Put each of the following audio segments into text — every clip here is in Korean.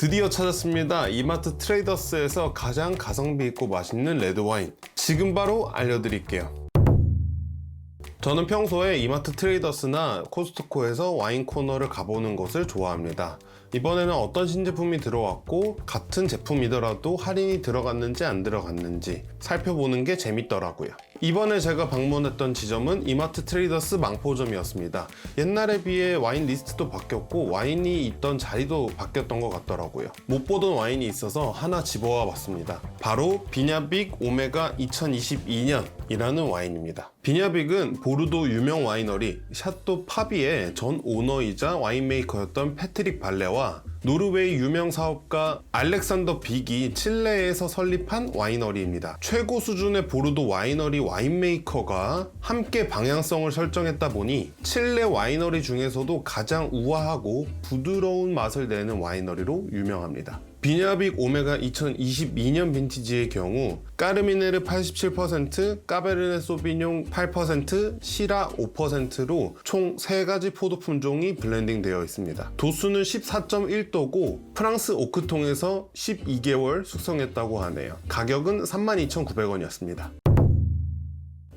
드디어 찾았습니다. 이마트 트레이더스에서 가장 가성비 있고 맛있는 레드와인. 지금 바로 알려드릴게요. 저는 평소에 이마트 트레이더스나 코스트코에서 와인 코너를 가보는 것을 좋아합니다. 이번에는 어떤 신제품이 들어왔고 같은 제품이더라도 할인이 들어갔는지 안 들어갔는지 살펴보는 게 재밌더라고요. 이번에 제가 방문했던 지점은 이마트 트레이더스 망포점이었습니다. 옛날에 비해 와인 리스트도 바뀌었고 와인이 있던 자리도 바뀌었던 것 같더라고요. 못 보던 와인이 있어서 하나 집어와 봤습니다. 바로 비냐빅 오메가 2022년이라는 와인입니다. 비냐빅은 보르도 유명 와이너리 샤또 파비의 전 오너이자 와인메이커였던 패트릭 발레와 노르웨이 유명 사업가 알렉산더 빅이 칠레에서 설립한 와이너리입니다. 최고 수준의 보르도 와이너리 와인메이커가 함께 방향성을 설정했다 보니 칠레 와이너리 중에서도 가장 우아하고 부드러운 맛을 내는 와이너리로 유명합니다. 비냐빅 오메가 2022년 빈티지의 경우 까르미네르 87%, 까베르네 소비뇽 8%, 시라 5%로 총 3가지 포도 품종이 블렌딩 되어 있습니다. 도수는 14.1도고 프랑스 오크통에서 12개월 숙성했다고 하네요. 가격은 32,900원이었습니다.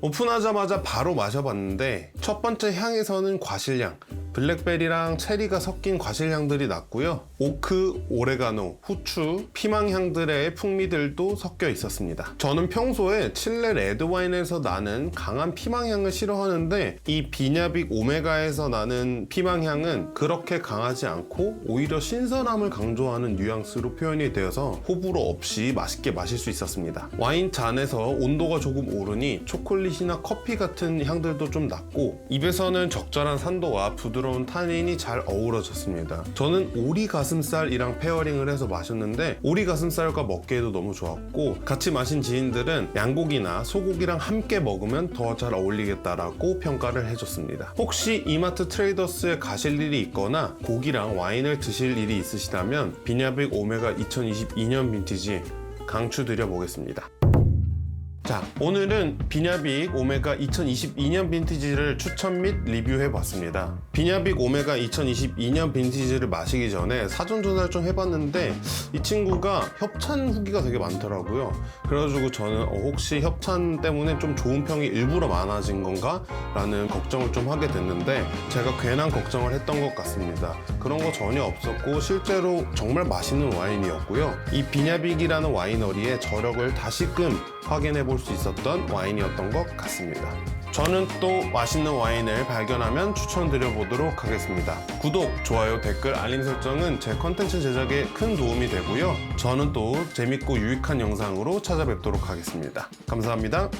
오픈하자마자 바로 마셔봤는데 첫 번째 향에서는 과실향, 블랙베리랑 체리가 섞인 과실향들이 났고요. 오크, 오레가노, 후추, 피망향들의 풍미들도 섞여 있었습니다. 저는 평소에 칠레 레드와인에서 나는 강한 피망향을 싫어하는데 이 비냐빅 오메가에서 나는 피망향은 그렇게 강하지 않고 오히려 신선함을 강조하는 뉘앙스로 표현이 되어서 호불호 없이 맛있게 마실 수 있었습니다. 와인 잔에서 온도가 조금 오르니 초콜릿이나 커피 같은 향들도 좀 났고 입에서는 적절한 산도와 부드러운 타닌이 잘 어우러졌습니다. 저는 오리 가슴살이랑 페어링을 해서 마셨는데 오리 가슴살과 먹기에도 너무 좋았고 같이 마신 지인들은 양고기나 소고기랑 함께 먹으면 더 잘 어울리겠다라고 평가를 해줬습니다. 혹시 이마트 트레이더스에 가실 일이 있거나 고기랑 와인을 드실 일이 있으시다면 비냐빅 오메가 2022년 빈티지 강추드려 보겠습니다. 자, 오늘은 비냐빅 오메가 2022년 빈티지를 추천 및 리뷰해 봤습니다. 비냐빅 오메가 2022년 빈티지를 마시기 전에 사전 조사를 좀 해봤는데 이 친구가 협찬 후기가 되게 많더라고요. 그래가지고 저는 어, 혹시 협찬 때문에 좀 좋은 평이 일부러 많아진 건가? 라는 걱정을 좀 하게 됐는데 제가 괜한 걱정을 했던 것 같습니다. 그런 거 전혀 없었고 실제로 정말 맛있는 와인이었고요. 이 비냐빅이라는 와이너리의 저력을 다시금 확인해 볼수 있었던 와인이었던 것 같습니다. 저는 또 맛있는 와인을 발견하면 추천드려 보도록 하겠습니다. 구독, 좋아요, 댓글, 알림 설정은 제 컨텐츠 제작에 큰 도움이 되고요. 저는 또 재밌고 유익한 영상으로 찾아뵙도록 하겠습니다. 감사합니다.